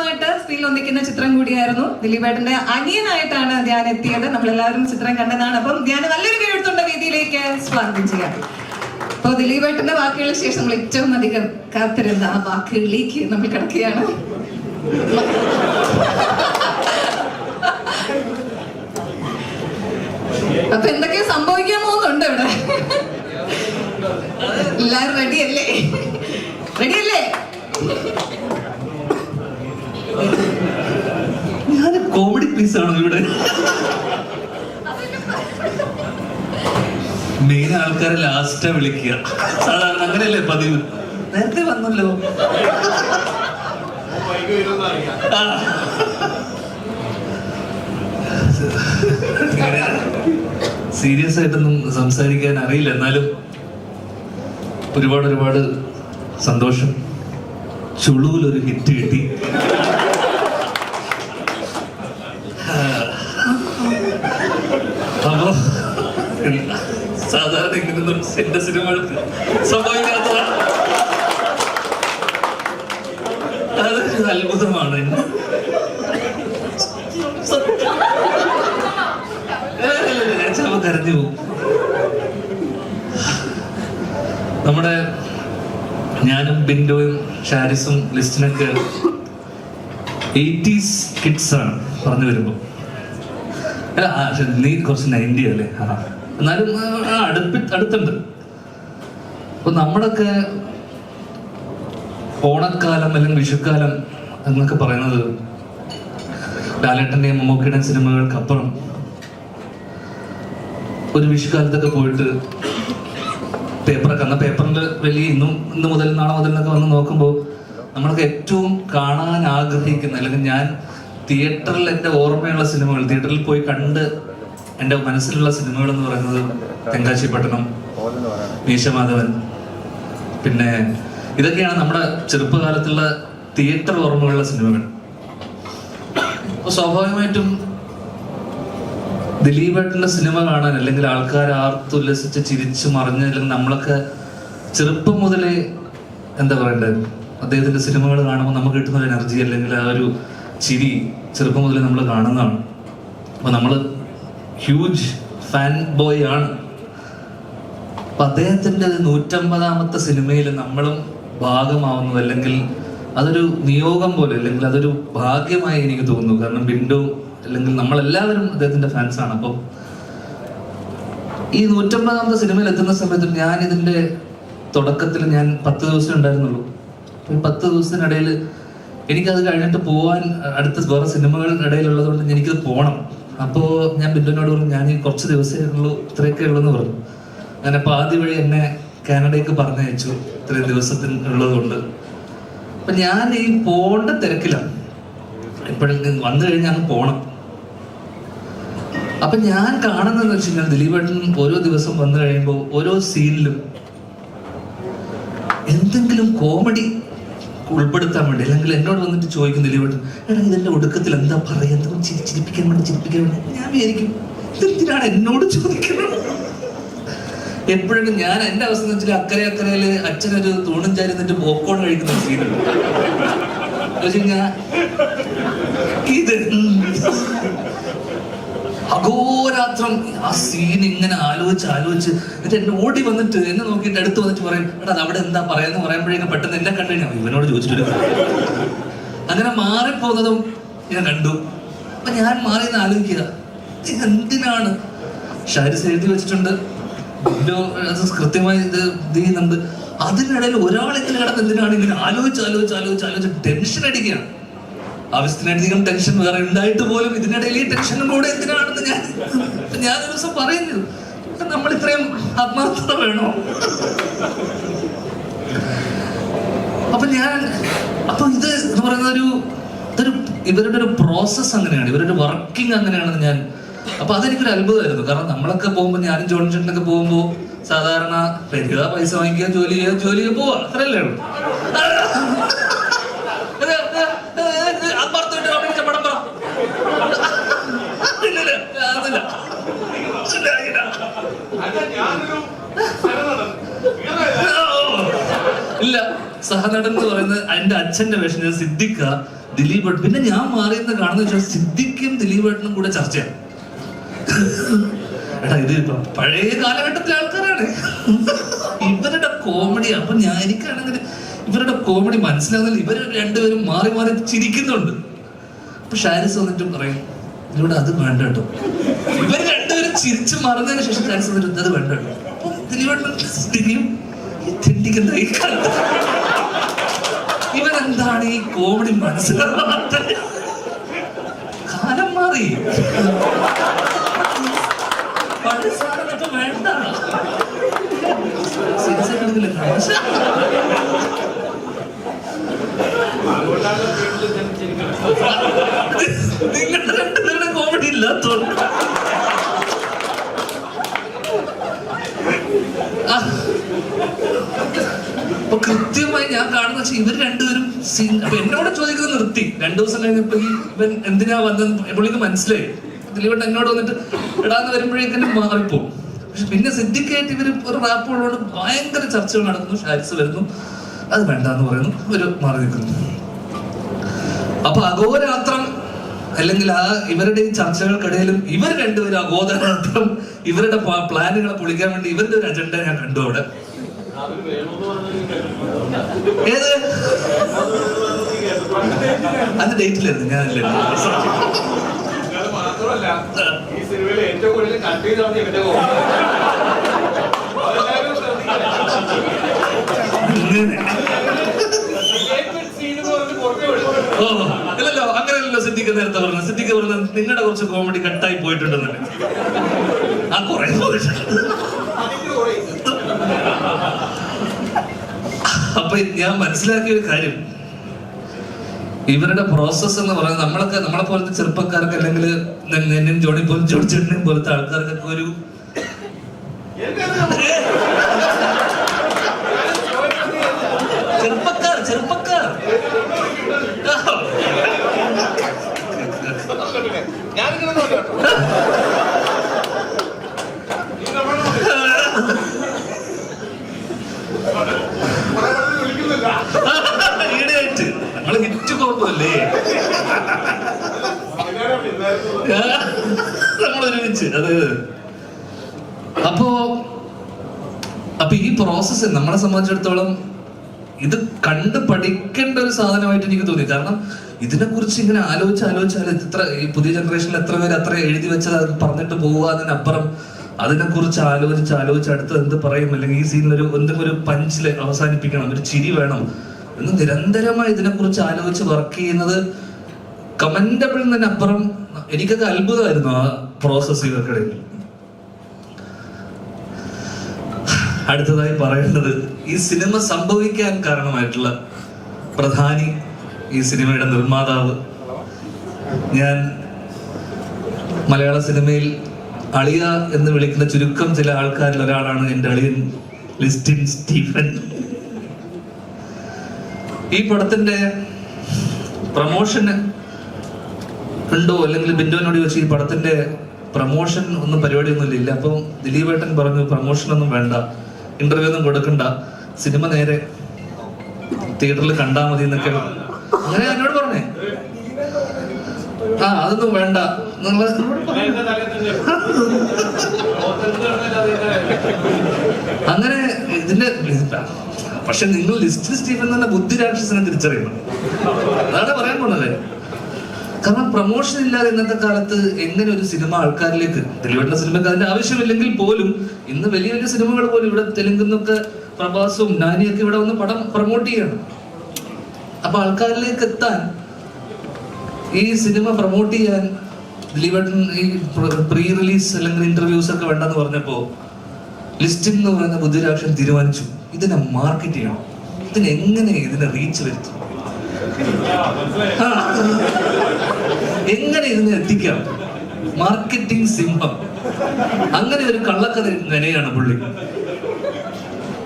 ആദ്യമായിട്ട് സ്ക്രീനിൽ ഒന്നിക്കുന്ന ചിത്രം കൂടിയായിരുന്നു ദിലീപേട്ടന്റെ അനിയനായിട്ടാണ് ധ്യാൻ എത്തിയത്. നമ്മളെല്ലാവരും ചിത്രം കണ്ടതാണ് അപ്പം ധ്യാൻ നല്ലൊരു കീഴ്ത്തുണ്ട വേദിയിലേക്ക് സ്വാഗതം ചെയ്യാം അപ്പോൾ ദിലീപേട്ടന്റെ വാക്കുകൾക്ക് ശേഷം നമ്മൾ ഏറ്റവും അധികം കാത്തിരുന്ന ആ വാക്കുകളിലേക്ക് നമ്മൾ കിടക്കുകയാണ്. അപ്പൊ എന്തൊക്കെയോ സംഭവിക്കാൻ പോകുന്നുണ്ട് ഇവിടെ. എല്ലാരും റെഡിയല്ലേ റെഡിയല്ലേ കോമഡി പീസ് ആണോ ഇവിടെ? മെയിൻ ആൾക്കാരെ ലാസ്റ്റാ വിളിക്കുക. സാധാരണ അങ്ങനെയല്ലേ പതിവ്? നേരത്തെ വന്നല്ലോ. സീരിയസ് ആയിട്ടൊന്നും സംസാരിക്കാൻ അറിയില്ല. എന്നാലും ഒരുപാട് ഒരുപാട് സന്തോഷം. ചുളുവിൽ ഒരു ഹിറ്റ് കിട്ടി. സാധാരണ ഇങ്ങനൊന്നും എന്റെ സിനിമ സംഭവിക്കാത്തതാണ് അതൊരു അത്ഭുതമാണ്. കരഞ്ഞു പോകും. നമ്മുടെ ഞാനും ബിൻഡോയും ഷാരിസും ലിസ്റ്റിനൊക്കെ എയ്റ്റീസ് കിഡ്സ് ആണ് പറഞ്ഞു വരുമ്പോ. അല്ല ആ, പക്ഷെ നീ കുറച്ച് നയന്റി അല്ലേ? ആ. എന്നാലും അടുപ്പി അടുത്തുണ്ട്. അപ്പൊ നമ്മളൊക്കെ ഓണക്കാലം അല്ലെങ്കിൽ വിഷുക്കാലം എന്നൊക്കെ പറയുന്നത് ലാലേട്ടന്റെയും മമ്മൂക്കിയുടെയും സിനിമകൾക്കപ്പുറം. ഒരു വിഷുക്കാലത്തൊക്കെ പോയിട്ട് പേപ്പറൊക്കെ അന്ന് പേപ്പറിന്റെ വലിയ ഇന്നും ഇന്ന് മുതൽ നാളെ മുതൽ എന്നൊക്കെ വന്ന് നോക്കുമ്പോൾ നമ്മളൊക്കെ ഏറ്റവും കാണാൻ ആഗ്രഹിക്കുന്ന അല്ലെങ്കിൽ ഞാൻ തിയേറ്ററിൽ എന്റെ ഓർമ്മയുള്ള സിനിമകൾ തിയേറ്ററിൽ പോയി കണ്ട് എന്റെ മനസ്സിലുള്ള സിനിമകൾ എന്ന് പറയുന്നത് തെങ്കാശി പട്ടണം മീശമാധവൻ. പിന്നെ ഇതൊക്കെയാണ് നമ്മുടെ ചെറുപ്പകാലത്തുള്ള തിയേറ്റർ ഓർമ്മകളുള്ള സിനിമകൾ. സ്വാഭാവികമായിട്ടും ദിലീപേട്ടന്റെ സിനിമ കാണാൻ അല്ലെങ്കിൽ ആൾക്കാർ ആർത്തുല്ലസിച്ച് ചിരിച്ചു മറിഞ്ഞ് അല്ലെങ്കിൽ നമ്മളൊക്കെ ചെറുപ്പം മുതലേ എന്താ പറയണ്ടത് അദ്ദേഹത്തിന്റെ സിനിമകൾ കാണുമ്പോൾ നമുക്ക് കിട്ടുന്ന ഒരു എനർജി അല്ലെങ്കിൽ ആ ഒരു ചിരി ചെറുപ്പം മുതലേ നമ്മൾ കാണുന്നതാണ്. അപ്പൊ നമ്മൾ ഹ്യൂജ് ഫാൻ ബോയ് ആണ്. അപ്പൊ അദ്ദേഹത്തിന്റെ നൂറ്റമ്പതാമത്തെ സിനിമയിൽ നമ്മളും ഭാഗമാവുന്നത് അല്ലെങ്കിൽ അതൊരു നിയോഗം പോലെ അല്ലെങ്കിൽ അതൊരു ഭാഗ്യമായി എനിക്ക് തോന്നുന്നു. കാരണം വിൻഡോ അല്ലെങ്കിൽ നമ്മളെല്ലാവരും അദ്ദേഹത്തിന്റെ ഫാൻസ് ആണ്. അപ്പോൾ ഈ നൂറ്റമ്പതാമത്തെ സിനിമയിൽ എത്തുന്ന സമയത്ത് ഞാൻ ഇതിന്റെ തുടക്കത്തിൽ ഞാൻ പത്ത് ദിവസം ഉണ്ടായിരുന്നുള്ളൂ. ഈ പത്ത് ദിവസത്തിനിടയിൽ എനിക്കത് കഴിഞ്ഞിട്ട് പോവാൻ അടുത്ത വേറെ സിനിമകളുടെ ഇടയിലുള്ളത് കൊണ്ട് എനിക്കത് പോകണം അപ്പോൾ ഞാൻ ബില്ലുവിനോട് പറഞ്ഞു ഞാൻ ഈ കുറച്ച് ദിവസമേ ഉള്ളൂ ഇത്രയൊക്കെ ഉള്ളൂ എന്ന് പറഞ്ഞു അപ്പൊ ആദ്യ വഴി എന്നെ കാനഡയ്ക്ക് പറഞ്ഞയച്ചു ഇത്രയും ദിവസത്തിന് ഉള്ളതുകൊണ്ട്. അപ്പൊ ഞാൻ ഈ പോണ്ട തിരക്കിലാണ്. എപ്പോഴും വന്നു കഴിഞ്ഞാൽ പോണം. അപ്പൊ ഞാൻ കാണുന്നതെന്ന് വെച്ച് കഴിഞ്ഞാൽ ദിലീപേട്ടൻ ഓരോ ദിവസം വന്നു കഴിയുമ്പോൾ ഓരോ സീനിലും എന്തെങ്കിലും കോമഡി ഉൾപ്പെടുത്താൻ വേണ്ടി. അല്ലെങ്കിൽ എന്നോട് വന്നിട്ട് ചോദിക്കുന്നില്ല ഇവിടെ എടാ ഇതിന്റെ ഒടുക്കത്തിൽ എന്താ പറയാ എന്താ ചിരി ചിരിപ്പിക്കാൻ വേണ്ടി ചിരിപ്പിക്കാൻ വേണ്ടി. ഞാൻ വിചാരിക്കും ഇതെന്തിനാണ് എന്നോട് ചോദിക്കുന്നത്? എപ്പോഴും ഞാൻ എന്റെ അവസ്ഥ എന്ന് വെച്ചാൽ അക്കരെ അക്കരയിൽ അച്ഛനൊരു തൂണും ചാരി നിന്നിട്ട് പോപ്കോൺ കഴിക്കുന്ന സീനുണ്ട് ഞാൻ ഇത് അഘോരാത്രം. ആ സീൻ ഇങ്ങനെ ആലോചിച്ച് ആലോചിച്ച് എന്നിട്ട് എന്നെ ഓടി വന്നിട്ട് എന്നെ നോക്കിയിട്ട് അടുത്ത് വന്നിട്ട് പറയും എടാ അത് അവിടെ എന്താ പറയാന്ന്? പറയുമ്പോഴേക്കും പെട്ടെന്ന് എന്നെ കണ്ടു കഴിഞ്ഞാൽ ഇവനോട് ചോദിച്ചിട്ട് അങ്ങനെ മാറിപ്പോകുന്നതും ഞാൻ കണ്ടു. അപ്പൊ ഞാൻ മാറി എന്ന് ആലോചിക്കുക എന്തിനാണ്? ഷാരിസ് എഴുതി വെച്ചിട്ടുണ്ട്. അത് കൃത്യമായി ഇത് ചെയ്യുന്നുണ്ട്. അതിനിടയിൽ ഒരാളെങ്കിലും കിടന്ന് എന്തിനാണ് ഇങ്ങനെ ആലോചിച്ച് ആലോചിച്ച് ആലോചിച്ച് ആലോചിച്ച് ടെൻഷൻ അടിക്കുകയാണ്. ആവശ്യത്തിനധികം ടെൻഷൻ വേറെ ഉണ്ടായിട്ട് പോലും ഇതിനിടയിൽ ഈ ടെൻഷനും കൂടെ എന്തിനാണെന്ന് ഞാൻ ഞാൻ ദിവസം പറയുന്നു. നമ്മൾ ഇത്രയും ആത്മാർത്ഥത വേണോ? അപ്പൊ ഞാൻ അപ്പൊ ഇത് എന്ന് പറയുന്ന ഒരു ഇതൊരു ഇവരുടെ ഒരു പ്രോസസ് അങ്ങനെയാണ്. ഇവരുടെ വർക്കിംഗ് അങ്ങനെയാണെന്ന് ഞാൻ അപ്പൊ അതെനിക്കൊരു അത്ഭുതമായിരുന്നു. കാരണം നമ്മളൊക്കെ പോകുമ്പോൾ ഞാനും ജോൺ ചേട്ടനൊക്കെ പോകുമ്പോൾ സാധാരണ പൈസ വാങ്ങിക്കുക ജോലി ചെയ്യുക ജോലി ചെയ്യുക പോവുക. അത്രയല്ലേ ഉള്ളൂ ആത്മാർത്ഥമായിട്ട് അഭിനയിച്ച പടം പറ ഇല്ലില്ല, അതില്ല. ഇല്ല, ഇല്ല. ഇല്ല സഹനടൻ എന്ന് പറയുന്നത് എന്റെ അച്ഛന്റെ വേഷം സിദ്ദിഖ ദിലീപ് ഏട്ടൻ- പിന്നെ ഞാൻ മാറിയെന്ന് കാണുന്ന വെച്ചാൽ സിദ്ദിഖും ദിലീപ് ഏട്ടനും കൂടെ ചർച്ചയാണ്. എടാ ഇത് പഴയ കാലഘട്ടത്തിലെ ആൾക്കാരാണ്. ഇവരുടെ കോമഡി അപ്പൊ ഞാൻ എനിക്കാണെങ്കിൽ ഇവരുടെ കോമഡി മനസ്സിലാകുന്നില്ല ഇവർ രണ്ടുപേരും മാറി മാറി ചിരിക്കുന്നുണ്ട്. അപ്പൊ ഷാരിസ് വന്നിട്ട് പറയും ഇതിലൂടെ അത് വേണ്ട കേട്ടോ. ഇവർ രണ്ടുപേരും ചിരിച്ചു മറന്നതിന് ശേഷം ഷാരിസ് വന്നിട്ട് അത് വേണ്ട കേട്ടോ. അപ്പൊ ദിലീപ് ഈ തെണ്ടിക്കുന്ന ഈ കാലത്ത് ഇവരെന്താണ് ഈ കോമഡി മനസ്സിലാവാത്തത് കാലം മാറി. പഴയ സാധനമൊക്കെ വേണ്ട. നിങ്ങളുടെ രണ്ടുപേരുടെ കോമഡി ഇല്ലാത്തോണ്ട് അപ്പൊ കൃത്യമായി ഞാൻ കാണുന്ന വെച്ചാൽ ഇവർ രണ്ടുപേരും അപ്പൊ എന്നോട് ചോദിക്കുന്നത് നിർത്തി. രണ്ടു ദിവസം കഴിഞ്ഞപ്പോ ഈ ഇവൻ എന്തിനാ വന്നത് പുള്ളിക്ക് മനസ്സിലായി. ദിലീപൻ എന്നോട് വന്നിട്ട് ഇടാന്ന് വരുമ്പോഴേക്കും മാറിപ്പോ പക്ഷെ പിന്നെ സിദ്ധിക്കായിട്ട് ഇവർ ഒരു റാപ്പ് ഉള്ളതുകൊണ്ട് ഭയങ്കര ചർച്ചകൾ നടക്കുന്നു ഷാരിസ് വരുന്നു. അത് വേണ്ടെന്ന് പറയുന്നു ഒരു മാറി നിൽക്കുന്നു. അപ്പൊ അഘോരാത്രം അല്ലെങ്കിൽ ആ ഇവരുടെ ഈ ചർച്ചകൾക്കിടയിലും ഇവർ രണ്ടുപേരും അഗോദരാർത്ഥം ഇവരുടെ പ്ലാനുകളെ പൊളിക്കാൻ വേണ്ടി ഇവരുടെ ഒരു അജണ്ട ഞാൻ കണ്ടു അവിടെ. ഏത്? അത് ഡേറ്റിലായിരുന്നു അത് മാത്രമല്ല ഏറ്റവും കൂടുതൽ സിദ്ദിഖ് നേരത്തെ പറഞ്ഞു സിദ്ദിഖ് പറഞ്ഞ നിങ്ങളുടെ കുറച്ച് കോമഡി കട്ടായി പോയിട്ടുണ്ടെന്നല്ലേ ആ കുറെ അപ്പൊ ഞാൻ മനസ്സിലാക്കിയ ഒരു കാര്യം. ഇവരുടെ പ്രോസസ്സ് എന്ന് പറയുന്നത് നമ്മളൊക്കെ നമ്മളെ പോലത്തെ ചെറുപ്പക്കാർക്ക് അല്ലെങ്കിൽ എന്നെയും ജോണി പോലും ജോണി ചേട്ടനെയും പോലത്തെ ആൾക്കാർക്കൊക്കെ ഒരു എനിക്കത് ചെറുപ്പക്കാർ ചെറുപ്പക്കാർ ഞാനിങ്ങനെ നോക്കാം കേട്ടോ. ഈ നമ്മളെ കുറെ പേര് വിളിക്കുന്നില്ല. ഈടെയായിട്ട് നമ്മൾ നമ്മൾ ഒരുമിച്ച് അത്. അപ്പോ അപ്പൊ ഈ പ്രോസസ്സ് നമ്മളെ സംബന്ധിച്ചിടത്തോളം ഇത് കണ്ട് പഠിക്കേണ്ട ഒരു സാധനമായിട്ട് എനിക്ക് തോന്നി. കാരണം ഇതിനെ കുറിച്ച് ഇങ്ങനെ ആലോചിച്ച് ആലോചിച്ചാൽ ഇത്ര ഈ പുതിയ ജനറേഷനിൽ എത്ര പേര് അത്ര എഴുതി വെച്ചത് പറഞ്ഞിട്ട് പോവുക അതിനപ്പുറം അതിനെ കുറിച്ച് ആലോചിച്ച് ആലോചിച്ച് അടുത്ത് എന്ത് പറയും? അല്ലെങ്കിൽ ഈ സീനിൽ ഒരു എന്തെങ്കിലും ഒരു പഞ്ചിൽ അവസാനിപ്പിക്കണം. ഒരു ചിരി വേണം. എന്ന് നിരന്തരമായി ഇതിനെക്കുറിച്ച് ആലോചിച്ച് വർക്ക് ചെയ്യുന്നത് കമന്റബിൾ അപ്പുറം എനിക്കത് അത്ഭുതമായിരുന്നു ആ പ്രോസസ് ഇവർക്കിടയിൽ അടുത്തതായി പറയേണ്ടത് ഈ സിനിമ സംഭവിക്കാൻ കാരണമായിട്ടുള്ള പ്രധാനി ഈ സിനിമയുടെ നിർമ്മാതാവ്. ഞാൻ മലയാള സിനിമയിൽ അളിയ എന്ന് വിളിക്കുന്ന ചുരുക്കം ചില ആൾക്കാരിൽ ഒരാളാണ് എന്റെ അളിയൻ ലിസ്റ്റിൻ സ്റ്റീഫൻ. ഈ പടത്തിന്റെ പ്രൊമോഷന് ഉണ്ടോ? അല്ലെങ്കിൽ ബിന്ദുവിനോട് ചോദിച്ചു ഈ പടത്തിന്റെ പ്രമോഷൻ ഒന്നും പരിപാടി ഒന്നും ഇല്ല അപ്പൊ ദിലീപ് ഏട്ടൻ പറഞ്ഞു പ്രമോഷൻ ഒന്നും വേണ്ട. ഇന്റർവ്യൂ ഒന്നും കൊടുക്കണ്ട. സിനിമ നേരെ തിയേറ്ററിൽ കണ്ടാ മതി എന്നൊക്കെ. അങ്ങനെ എന്നോട് പറഞ്ഞേ. ആ അതൊന്നും വേണ്ട. അങ്ങനെ ഇതിന്റെ പക്ഷെ നിങ്ങൾ ലിസ്റ്റ് സ്റ്റീഫൻ തന്നെ ബുദ്ധി രാക്ഷസിനെ തിരിച്ചറിയണം. അതാണ് പറയാൻ പോണത്. കാരണം പ്രൊമോഷൻ ഇല്ലാതെ ഇന്നത്തെ കാലത്ത് എങ്ങനെ ഒരു സിനിമ ആൾക്കാരിലേക്ക് തെളിവെട്ട സിനിമക്ക് അതിന്റെ ആവശ്യമില്ലെങ്കിൽ പോലും ഇന്ന് വലിയ വലിയ സിനിമകൾ പോലും ഇവിടെ തെലുങ്കിൽ നിന്നൊക്കെ പ്രഭാസും നാനിയൊക്കെ ഇവിടെ വന്ന് പടം പ്രൊമോട്ട് ചെയ്യണം. അപ്പൊ ആൾക്കാരിലേക്ക് എത്താൻ ഈ സിനിമ പ്രൊമോട്ട് ചെയ്യാൻ ദിലീപേട്ടൻ ഈ പ്രീ റിലീസ് അല്ലെങ്കിൽ ഇന്റർവ്യൂസ് ഒക്കെ വേണ്ടെന്ന് പറഞ്ഞപ്പോ ലിസ്റ്റിംഗ് എന്ന് പറയുന്ന ബുദ്ധിരാക്ഷൻ തീരുമാനിച്ചു. ഇതിനെ മാർക്കറ്റ് ചെയ്യണം. ഇതിന് എങ്ങനെ ഇതിനെ റീച്ച് വരുത്തും? എങ്ങനെ ഇതിനെ എത്തിക്കാം? മാർക്കറ്റിംഗ് സിംഹം അങ്ങനെ ഒരു കള്ളക്കഥ നിലയാണ് പുള്ളി.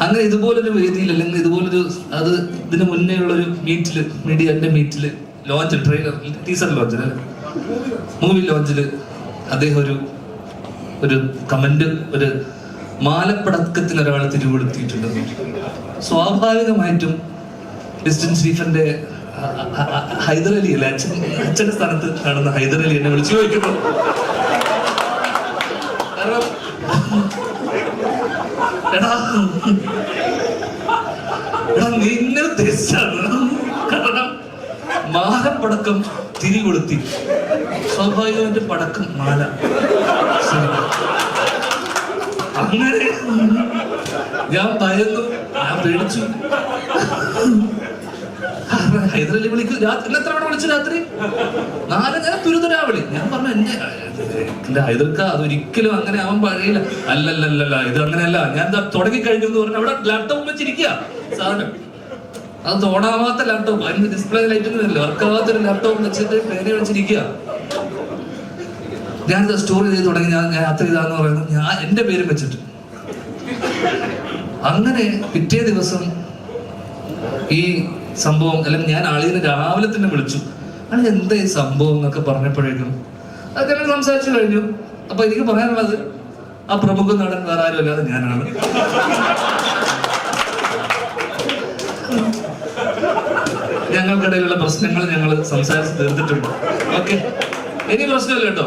അങ്ങനെ ഇതുപോലൊരു വേദിയിൽ അല്ലെങ്കിൽ ഇതുപോലൊരു അത് ഇതിന് മുന്നേ ഉള്ള ഒരു മീറ്റിൽ മീഡിയന്റെ മീറ്റിൽ ലോഞ്ച് ട്രെയിലർ ടീസർ ലോഞ്ചിൽ മൂവി ലോഞ്ചിൽ അദ്ദേഹം ഒരു ഒരു കമന്റ് ഒരു മാലപ്പടക്കത്തിന് ഒരാൾ തിരുവെടുത്തിയിട്ടുണ്ട് സ്വാഭാവികമായിട്ടും ഡിസ്റ്റൻസ് സ്റ്റീഫന്റെ ഹൈദരലി അല്ലെ? അച്ഛൻ അച്ഛന്റെ സ്ഥാനത്ത് കാണുന്ന ഹൈദരലി എന്നെ വിളിച്ചു ചോദിക്കുന്നു. കാരണം എടാ മാലപ്പടക്കം തിരി കൊളുത്തി സ്വാഭാവികമായിട്ട് പടക്കം മാല. അങ്ങനെ ഞാൻ ഭയന്നു ഞാൻ പേടിച്ചു. ഹൈദരലി വിളിക്കും. രാത്രി എത്ര തവണ വിളിച്ചു രാത്രി? നാല് ഞാൻ തുരുതുരാ വിളി ഞാൻ പറഞ്ഞു എന്നെ ഹൈദർക്ക അതൊരിക്കലും അങ്ങനെ അവൻ പഴയില്ല അല്ലല്ലല്ല ഇത് അങ്ങനെയല്ല. ഞാൻ തുടങ്ങി കഴിഞ്ഞു എന്ന് പറഞ്ഞു. അവിടെ ലാപ്ടോപ്പ് വെച്ചിരിക്കുക സാധനം. അത് തോടാവാത്ത ലാപ്ടോപ്പ് അതിന് ഡിസ്പ്ലേ ലൈറ്റ് ഒന്നും ഇല്ല വർക്കാവാത്ത ഒരു ലാപ്ടോപ്പ് വെച്ചിട്ട് പേര് വെച്ചിരിക്കുക ഞാൻ സ്റ്റോറി ചെയ്ത് തുടങ്ങി ഞാൻ യാത്ര ചെയ്താന്ന് പറയുന്നത് ഞാൻ എന്റെ പേരും വെച്ചിട്ട്. അങ്ങനെ പിറ്റേ ദിവസം ഈ സംഭവം അല്ലെങ്കിൽ ഞാൻ ആളിനെ രാവിലെ തന്നെ വിളിച്ചു. അല്ലെങ്കിൽ എന്താ ഈ സംഭവം എന്നൊക്കെ പറഞ്ഞപ്പോഴേക്കും അത് ഞങ്ങൾ സംസാരിച്ചു കഴിഞ്ഞു. അപ്പൊ എനിക്ക് പറയാനുള്ളത് ആ പ്രമുഖ നടൻ വേറെ ആരും അല്ലാതെ ഞാനാണ്. ഞങ്ങൾക്കിടയിലുള്ള പ്രശ്നങ്ങൾ ഞങ്ങൾ സംസാരിച്ച് തീർത്തിട്ടുണ്ട്. ഓക്കെ. ഇനി പ്രശ്നമില്ല കേട്ടോ.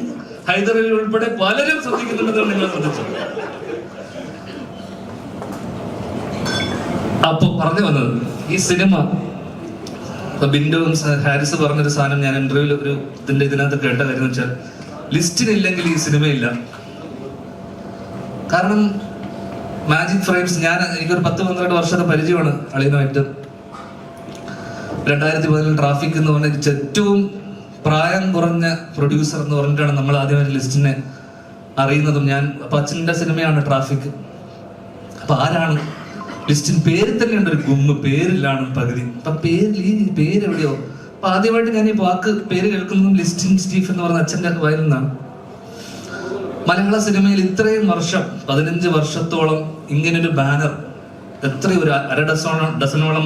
ഹൈദരലി ഉൾപ്പെടെ പലരും ശ്രദ്ധിക്കുന്നുണ്ടെന്ന് നിങ്ങൾ ശ്രദ്ധിച്ചു അപ്പൊ പറഞ്ഞു വന്നത് ഈ സിനിമ ബിന്ദുവും ഹാരിസ് പറഞ്ഞൊരു സാധനം ഞാൻ ഇന്റർവ്യൂവിൽ ഒരു ഇതിന്റെ ഇതിനകത്ത് കേട്ട കാര്യം വെച്ചാൽ ലിസ്റ്റിനില്ലെങ്കിൽ ഈ സിനിമയില്ല. കാരണം മാജിക് ഫ്രെയിംസ് ഞാൻ എനിക്കൊരു പത്ത് പന്ത്രണ്ട് വർഷത്തെ പരിചയമാണ് അളിയനുമായിട്ട്. രണ്ടായിരത്തി പതിനെട്ട് ട്രാഫിക് എന്ന് പറഞ്ഞ ഏറ്റവും പ്രായം കുറഞ്ഞ പ്രൊഡ്യൂസർ എന്ന് പറഞ്ഞിട്ടാണ് നമ്മൾ ആദ്യം ഒരു ലിസ്റ്റിനെ അറിയുന്നതും. ഞാൻ അപ്പൊ അച്ഛന്റെ സിനിമയാണ് ട്രാഫിക് അപ്പൊ ആരാണ്? ലിസ്റ്റിൻ പേര് തന്നെ ഉണ്ട് ഒരു ഗുമ്മ്. പേരിലാണ് പകുതി. അപ്പൊ പേരിൽ ഈ പേര് എവിടെയോ? അപ്പൊ ആദ്യമായിട്ട് ഞാൻ ഈ വാക്ക് പേര് കേൾക്കുന്നതും ലിസ്റ്റിൻ സ്റ്റീഫ് എന്ന് പറഞ്ഞ അച്ഛന്റെ വായിൽ നിന്നാണ്. മലയാള സിനിമയിൽ ഇത്രയും വർഷം പതിനഞ്ച് വർഷത്തോളം ഇങ്ങനൊരു ബാനർ എത്ര ഒരു അര ഡസോളം ഡസനോളം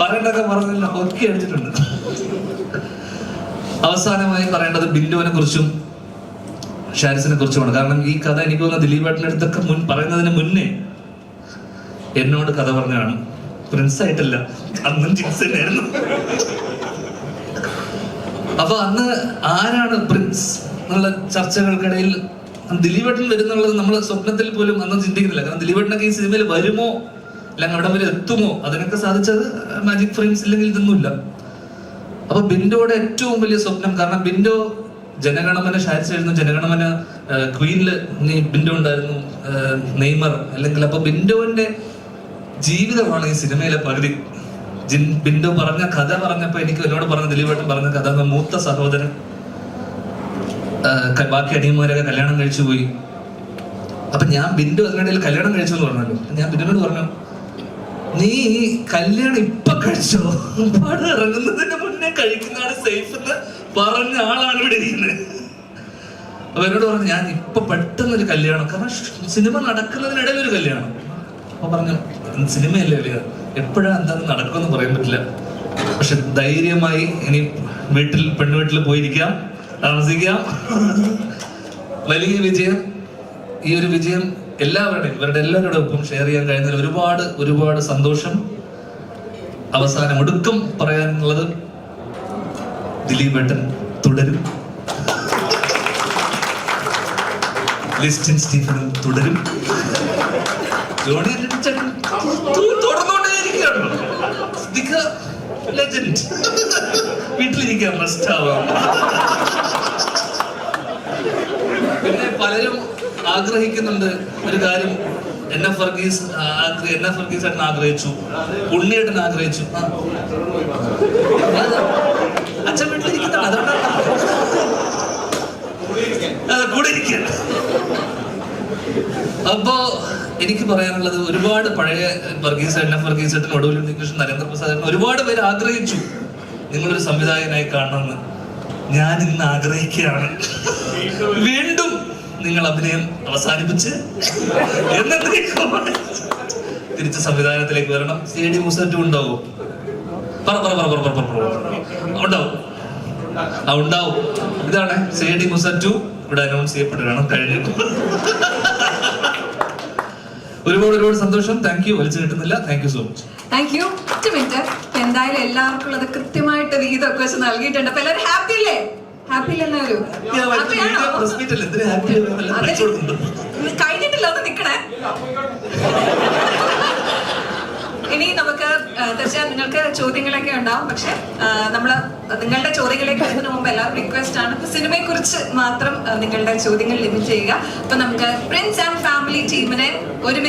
പറയേണ്ടതൊക്കെ പറഞ്ഞില്ല. ഒക്കെ അടിച്ചിട്ടുണ്ട്. അവസാനമായി പറയേണ്ടത് ബിന്ദുവിനെ കുറിച്ചും ഷാരിസിനെ കുറിച്ചുമാണ്. കാരണം ഈ കഥ എനിക്ക് തോന്നുന്നു ദിലീപേട്ടന്റെ അടുത്തൊക്കെ മുൻ പറയുന്നതിന് മുന്നേ എന്നോട് കഥ പറഞ്ഞാണ് പ്രിൻസ് ആയിട്ടല്ല അന്നും ജിൻസ് തന്നെയായിരുന്നു. അപ്പൊ അന്ന് ആരാണ് പ്രിൻസ് എന്നുള്ള ചർച്ചകൾക്കിടയിൽ ദിലീപേട്ടൻ വരുന്നുള്ളത് നമ്മൾ സ്വപ്നത്തിൽ പോലും അന്ന് ചിന്തിക്കുന്നില്ല. കാരണം ദിലീപേട്ടനൊക്കെ ഈ സിനിമയിൽ വരുമോ അല്ലെങ്കിൽ അവിടെ വരെ എത്തുമോ? അതിനൊക്കെ സാധിച്ചത് മാജിക് ഫ്രെയിംസ് ഇല്ലെങ്കിൽ ഇതൊന്നുമില്ല. അപ്പൊ ബിൻഡോയുടെ ഏറ്റവും വലിയ സ്വപ്നം കാരണം ബിൻഡോ ജനഗണമന ഷാരിച്ച് എഴുതുന്ന ജനഗണമന ക്വീനിൽ ബിൻഡോ ഉണ്ടായിരുന്നു നെയ്മർ. അല്ലെങ്കിൽ അപ്പൊ ബിൻഡോന്റെ ജീവിതമാണ് ഈ സിനിമയിലെ പകുതി. ജിൻ ബിൻഡോ പറഞ്ഞ കഥ പറഞ്ഞപ്പോ എനിക്ക് എന്നോട് പറഞ്ഞ ദിലീപേട്ടൻ പറഞ്ഞ കഥ മൂത്ത സഹോദരൻ ബാക്കി അടിയന്മാരൊക്കെ കല്യാണം കഴിച്ചു പോയി. അപ്പൊ ഞാൻ ബിൻഡു അതിനിടയിൽ കല്യാണം കഴിച്ചു എന്ന് പറഞ്ഞല്ലോ. ഞാൻ ബിൻഡുവിനോട് പറഞ്ഞു നീ കല്യാണം ഇപ്പൊ കഴിച്ചോ? പടം ഇറങ്ങുന്നതിന് മുന്നേ കഴിക്കുന്നതാണ് സേഫ് എന്ന് പറഞ്ഞ ആളാണ് ഇവിടെ ഇരിക്കുന്നത്. അപ്പൊ എന്നോട് പറഞ്ഞു ഞാൻ ഇപ്പൊ പെട്ടെന്ന് ഒരു കല്യാണം കാരണം സിനിമ നടക്കുന്നതിനിടയിൽ ഒരു കല്യാണം. അപ്പൊ പറഞ്ഞു സിനിമയല്ലേ അല്ലേ എപ്പോഴാ എന്താ നടക്കുമെന്ന് പറയാൻ പറ്റില്ല. പക്ഷെ ധൈര്യമായി ഇനി വീട്ടിൽ പെണ്ണുവീട്ടിൽ പോയിരിക്കാം താമസിക്കാം. വലിയ വിജയം. ഈ ഒരു വിജയം എല്ലാവരുടെയും ഇവരുടെ എല്ലാവരുടെ ഒപ്പം ഷെയർ ചെയ്യാൻ കഴിഞ്ഞതിൽ ഒരുപാട് ഒരുപാട് സന്തോഷം. അവസാനം ഒടുക്കം പറയാനുള്ളത് ദിലീപ് ഏട്ടൻ തുടരും. ലിസ്റ്റിൻ സ്റ്റീഫനും തുടരും. ജോണി വീട്ടിലിരിക്കാൻ റെസ്റ്റ് ആവാം. പിന്നെ പലരും ആഗ്രഹിക്കുന്നുണ്ട് ഒരു കാര്യം. N F Varghese N F Varghese ഏട്ടൻ ആഗ്രഹിച്ചു. ഉണ്ണിയേട്ടൻ ആഗ്രഹിച്ചു. അച്ഛൻ വീട്ടിലിരിക്കുന്നതാണ് അപ്പോ എനിക്ക് പറയാനുള്ളത് ഒരുപാട് പഴയ വർഗീസ് എൻ എഫ് വർഗീസ് ഏട്ടൻ ഒടുവിൽ ഉണ്ണികൃഷ്ണൻ നരേന്ദ്രപ്രസാദ് ഒരുപാട് പേര് ആഗ്രഹിച്ചു നിങ്ങളൊരു സംവിധായകനായി കാണണമെന്ന്. ഞാൻ ഇന്ന് ആഗ്രഹിക്കുകയാണ്. വീണ്ടും നിങ്ങൾ അഭിനയം അവസാനിപ്പിച്ച് തിരിച്ച് സംവിധാനത്തിലേക്ക് വരണം. സി ഡി മുസറ്റും ഉണ്ടാവും. പറ പറ പറ പറ. ഉണ്ടാവും. ഉണ്ടാവും. ഇതാണ് സി ഡി മുസറ്റു. ഇവിടെ അനൗൺസ് ചെയ്യപ്പെട്ടിട്ടാണ് കഴിഞ്ഞു. ഒരുപാട് ഒരുപാട് സന്തോഷം. താങ്ക് യു വലിച്ചു കിട്ടുന്നില്ല. Thank you so much thank you എന്തായാലും എല്ലാവർക്കും ഉള്ളത് കൃത്യമായിട്ട് വിഹിതമൊക്കെ വെച്ച് നൽകിയിട്ടുണ്ട്. അപ്പൊ എല്ലാവരും ഹാപ്പി അല്ലേ? കഴിഞ്ഞിട്ടില്ല ഒന്ന് നിക്കണേ. ഇനി നമുക്ക് തീർച്ചയായും നിങ്ങൾക്ക് ചോദ്യങ്ങളൊക്കെ ഉണ്ടാവും. പക്ഷെ നമ്മൾ നിങ്ങളുടെ ചോദ്യങ്ങളിലേക്ക് വരുന്നതിന് മുമ്പ് എല്ലാവരും റിക്വസ്റ്റ് ആണ്. സിനിമയെ കുറിച്ച് മാത്രം നിങ്ങളുടെ ചോദ്യങ്ങൾ ലിമിറ്റ് ചെയ്യുക. അപ്പൊ നമുക്ക് പ്രിൻസ് ആൻഡ് ഫാമിലി ടീമിനെ ഒരുമിച്ച്